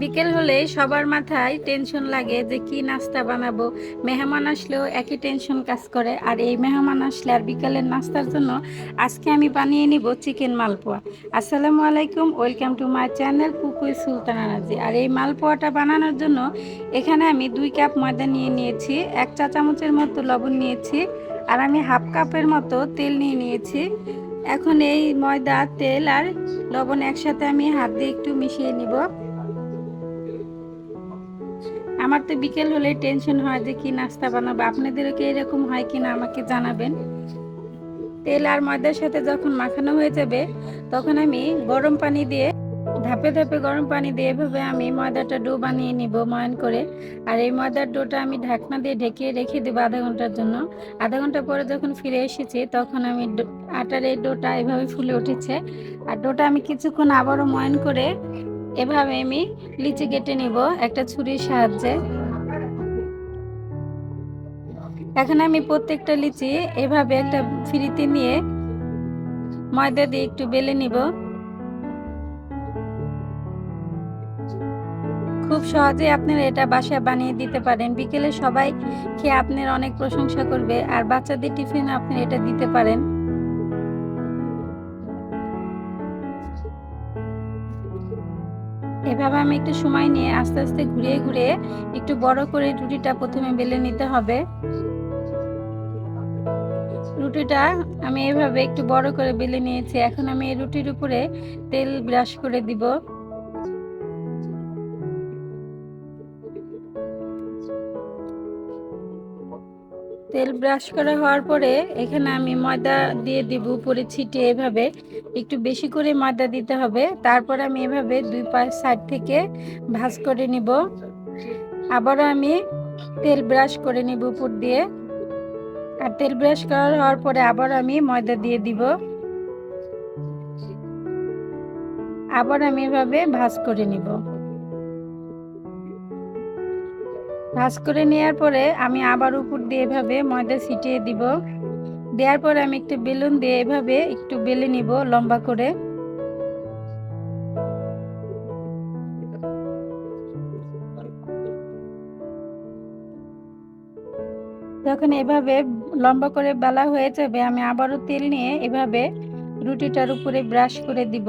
বিকেল হলে সবার মাথায় টেনশন লাগে যে কি নাস্তা বানাবো। মেহমান আসলেও একই টেনশন কাজ করে। আর এই মেহমান আসলে আর বিকালের নাস্তার জন্য আজকে আমি বানিয়ে নিব চিকেন মালপোয়া। আসসালামু আলাইকুম ওয়েলকাম টু মাই চ্যানেল কুকুই সুলতানা রাজি। আর এই মালপোয়াটা বানানোর জন্য এখানে আমি দুই কাপ ময়দা নিয়ে নিয়েছি, এক চা চামচের মতো লবণ নিয়েছি, আর আমি হাফ কাপের মতো তেল নিয়ে নিয়েছি। এখন এই ময়দা, তেল আর লবণ একসাথে আমি হাত দিয়ে একটু মিশিয়ে নিব। আমার তো বিকেল হলে টেনশন হয় যে কি নাস্তা বানাবো। আপনাদেরও কি এরকম হয় কিনা আমাকে জানাবেন। তেল আর ময়দার সাথে যখন মাখানো হয়ে যাবে, তখন আমি গরম পানি দিয়ে, ধাপে ধাপে গরম পানি দিয়ে এভাবে আমি ময়দাটা ডো বানিয়ে নিব ময়ন করে। আর এই ময়দার ডোটা আমি ঢাকনা দিয়ে ঢেকে রেখে দেবো আধা ঘণ্টার জন্য। আধা ঘণ্টা পরে যখন ফিরে এসেছি, তখন আমি আটার এই ডোটা এভাবে ফুলে উঠেছে। আর ডোটা আমি কিছুক্ষণ আবারও ময়ন করে এভাবে আমি লিচি কেটে নিব, একটা ছুরির সাহায্যে। এখন আমি প্রত্যেকটা লিচি এভাবে একটা ফ্রিতে নিয়ে ময়দা দিয়ে একটু বেলে নিব। খুব সহজে আপনারা এটা বাসায় বানিয়ে দিতে পারেন। বিকেলে সবাই খেয়ে আপনার অনেক প্রশংসা করবে, আর বাচ্চাদের টিফিন আপনি এটা দিতে পারেন। এভাবে আমি একটু সময় নিয়ে আস্তে আস্তে ঘুরিয়ে ঘুরিয়ে একটু বড় করে রুটিটা প্রথমে বেলে নিতে হবে। রুটিটা আমি এভাবে একটু বড় করে বেলে নিয়েছি। এখন আমি এই রুটির উপরে তেল ব্রাশ করে দিব। তেল ব্রাশ করা হওয়ার পরে এখানে আমি ময়দা দিয়ে দিব উপরে ছিটে এভাবে। একটু বেশি করে ময়দা দিতে হবে। তারপর আমি এভাবে দুই পাশ সাইড থেকে ভাজ করে নিব। আবারও আমি তেল ব্রাশ করে নিব উপর দিয়ে। আর তেল ব্রাশ করা হওয়ার পরে আবার আমি ময়দা দিয়ে দিব। আবার আমি এভাবে ভাজ করে নিব। ভাঁজ করে নেওয়ার পরে আমি আবার উপর দিয়ে এভাবে ময়দা ছিটিয়ে দিব। দেওয়ার পরে আমি একটু বেলুন দিয়ে এভাবে একটু বেলে নিব লম্বা করে। যখন এভাবে লম্বা করে বেলা হয়ে যাবে, আমি আবারও তেল নিয়ে এভাবে রুটিটার উপরে ব্রাশ করে দিব।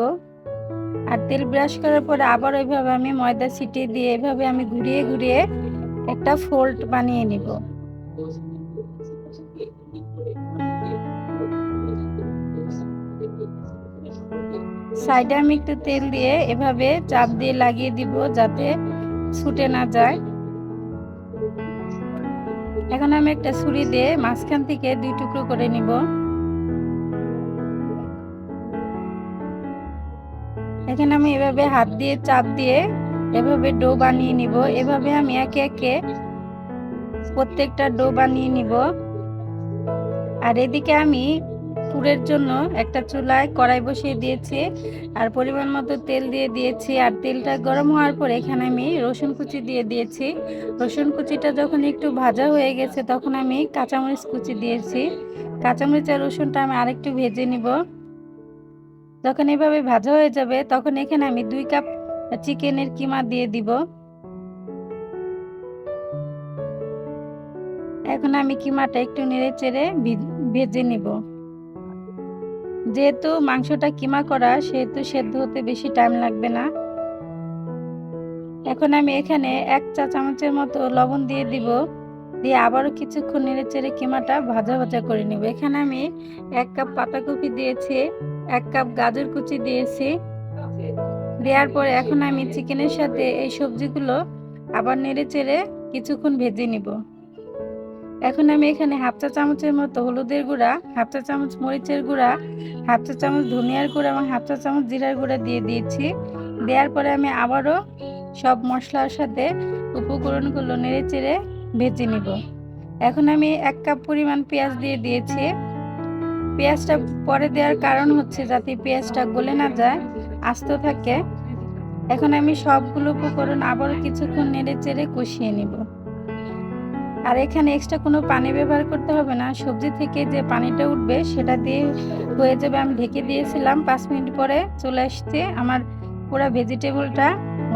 আর তেল ব্রাশ করার পরে আবার ওইভাবে আমি ময়দা ছিটিয়ে দিয়ে এভাবে আমি ঘুরিয়ে ঘুরিয়ে একটা ফোল্ড বানিয়ে নিব। সাইডে আমি একটু তেল দিয়ে এভাবে চাপ দিয়ে লাগিয়ে দিব যাতে ছুটে না যায়। এখন আমি একটা ছুরি দিয়ে মাঝখান থেকে দুই টুকরো করে নিব। এখানে আমি এভাবে হাত দিয়ে চাপ দিয়ে এভাবে ডো বানিয়ে নিব। এভাবে আমি একে একে প্রত্যেকটা ডো বানিয়ে নিব। আর এদিকে আমি পুরের জন্য একটা চুলায় কড়াই বসিয়ে দিয়েছি আর পরিমাণ মতো তেল দিয়ে দিয়েছি। আর তেলটা গরম হওয়ার পর এখানে আমি রসুন কুচি দিয়ে দিয়েছি। রসুন কুচিটা যখন একটু ভাজা হয়ে গেছে তখন আমি কাঁচামরিচ কুচি দিয়েছি। কাঁচামরিচ আর রসুনটা আমি আরেকটু ভেজে নিব। যখন এভাবে ভাজা হয়ে যাবে তখন এখানে আমি দুই কাপ চিকেনের কিমা দিয়ে দিব। এখন আমি কিমাটা একটু নেড়ে চেড়ে ভেজে নিব। যেহেতু মাংসটা কিমা করা, সেহেতু সেদ্ধ হতে বেশি টাইম লাগবে না। এখন আমি এখানে এক চা চামচের মতো লবণ দিয়ে দিব। দিয়ে আবারও কিছুক্ষণ নেড়ে চেড়ে কিমাটা ভাজা ভাজা করে নেব। এখানে আমি এক কাপ পাতাকপি দিয়েছি, এক কাপ গাজর কুচি দিয়েছি। দেওয়ার পরে এখন আমি চিকেনের সাথে এই সবজিগুলো আবার নেড়ে চেড়ে কিছুক্ষণ ভেজে নিব। এখন আমি এখানে হাফ চা চামচের মতো হলুদের গুঁড়া, হাফ চা চামচ মরিচের গুঁড়া, হাফ চা চামচ ধনিয়ার গুঁড়া এবং হাফ চা চামচ জিরার গুঁড়া দিয়ে দিয়েছি। দেওয়ার পরে আমি আবারও সব মশলার সাথে উপকরণগুলো নেড়ে চেড়ে ভেজে নিব। এখন আমি এক কাপ পরিমাণ পেঁয়াজ দিয়ে দিয়েছি। পেঁয়াজটা পরে দেওয়ার কারণ হচ্ছে যাতে পেঁয়াজটা গলে না যায়, আস্ত থাকে। এখন আমি সবগুলো উপকরণ আবারও কিছুক্ষণ নেড়ে চেড়ে কষিয়ে নিব। আর এখানে এক্সট্রা কোনো পানি ব্যবহার করতে হবে না। সবজি থেকে যে পানিটা উঠবে সেটা দিয়ে হয়ে যাবে। আমি ঢেকে দিয়েছিলাম। পাঁচ মিনিট পরে চলে আসছে। আমার পুরো ভেজিটেবলটা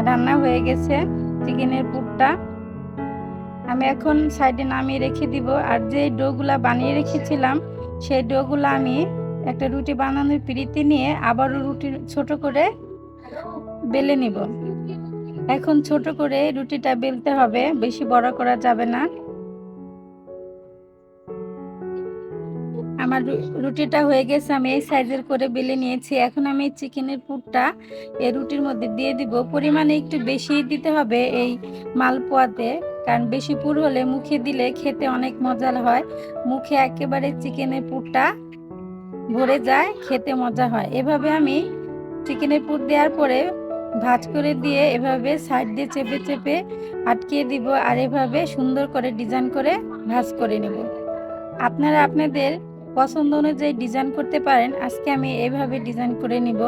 রান্না হয়ে গেছে। চিকেনের পুরটা আমি এখন সাইডে নামিয়ে রেখে দিব। আর যে ডোগুলা বানিয়ে রেখেছিলাম, সেই ডোগুলা আমি একটা রুটি বানানোর পিড়িতে নিয়ে আবারও রুটি ছোট করে বেলে নিব। এখন ছোট করে রুটিটা বেলতে হবে, বেশি বড় করা যাবে না। আমার রুটিটা হয়ে গেছে, আমি এই সাইজের করে বেলে নিয়েছি। এখন আমি চিকেনের পুরটা এই রুটির মধ্যে দিয়ে দিব। পরিমাণে একটু বেশি দিতে হবে এই মালপোয়াতে, কারণ বেশি পুর হলে মুখে দিলে খেতে অনেক মজার হয়। মুখে একেবারে চিকেনের পুরটা ভরে যায়, খেতে মজা হয়। এভাবে আমি চিকেনের পুর দেওয়ার পরে ভাজ করে দিয়ে এভাবে সাইড দিয়ে চেপে চেপে আটকিয়ে দিব আর এভাবে সুন্দর করে ডিজাইন করে ভাজ করে নেব। আপনারা আপনাদের পছন্দ অনুযায়ী ডিজাইন করতে পারেন। আজকে আমি এইভাবে ডিজাইন করে নিব।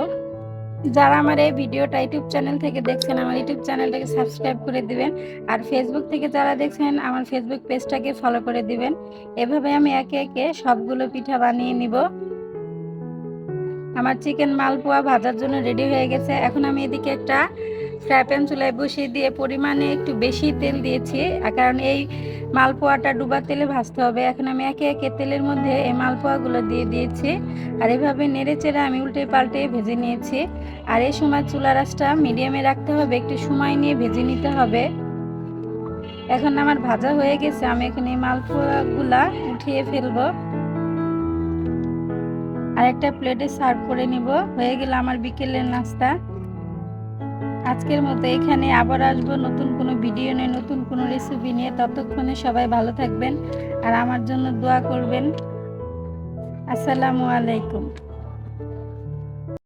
যারা আমার এই ভিডিওটা ইউটিউব চ্যানেল থেকে দেখছেন, আমার ইউটিউব চ্যানেলটাকে সাবস্ক্রাইব করে দিবেন। আর ফেসবুক থেকে যারা দেখছেন, আমার ফেসবুক পেজটাকে ফলো করে দিবেন। এভাবে আমি একে একে সবগুলো পিঠা বানিয়ে নিব। আমার চিকেন মালপোয়া ভাজার জন্য রেডি হয়ে গেছে। এখন আমি এদিকে একটা ফ্রাই প্যান চুলায় বসিয়ে দিয়ে পরিমাণে একটু বেশি তেল দিয়েছি। কারণ এই মালপোয়াটা ডুবা তেলে ভাজতে হবে। এখন আমি একে একে তেলের মধ্যে এই মালপোয়াগুলো দিয়ে দিয়েছি। আর এভাবে নেড়ে চেড়ে আমি উল্টে পাল্টে ভেজে নিয়েছি। আর এই সময় চুলা রাসটা মিডিয়ামে রাখতে হবে। একটু সময় নিয়ে ভেজে নিতে হবে। এখন আমার ভাজা হয়ে গেছে। আমি এখন এই মালপোয়াগুলা উঠিয়ে ফেলব। আর একটা প্লেটে সার্ভ করে নিব। হয়ে গেল আমার বিকেলের নাস্তা। আজকের মতো এখানে আবার আসব। নতুন কোনো ভিডিও নিয়ে, নতুন কোনো রেসিপি নিয়ে। ততক্ষণে সবাই ভালো থাকবেন আর আমার জন্য দোয়া করবেন। আসসালামু আলাইকুম।